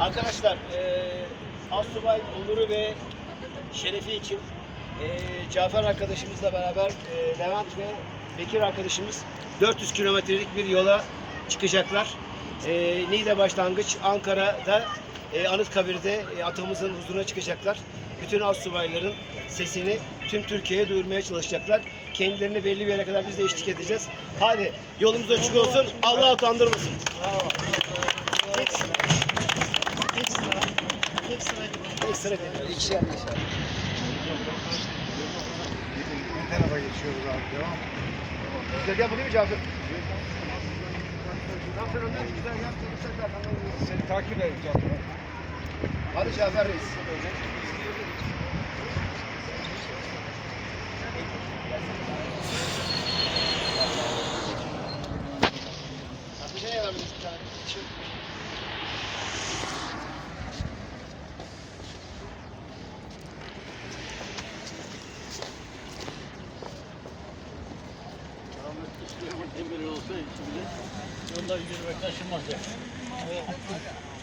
Arkadaşlar, eee Assubay onuru ve şerefi için eee Cafer arkadaşımızla beraber eee, Levent ve Bekir arkadaşımız 400 kilometrelik bir yola çıkacaklar. Eee Niğde başlangıç Ankara'da eee Anıtkabir'de eee, atamızın huzuruna çıkacaklar. Bütün Assubayların sesini tüm Türkiye'ye duyurmaya çalışacaklar. Kendilerini belli bir yere kadar biz de eşlik edeceğiz. Hadi yolumuz açık olsun. Allah utandırmasın. Tek İkişer ikişer. Bu tarafa geçiyoruz abi devam. Güzel değil mi Cafer? Sen önden güzel yürü. Seni takip edeceğim. Hadi Cafer Reis. Bir şey yapabiliriz bir tane. Şu- Yolda yürümek taşınmaz ya.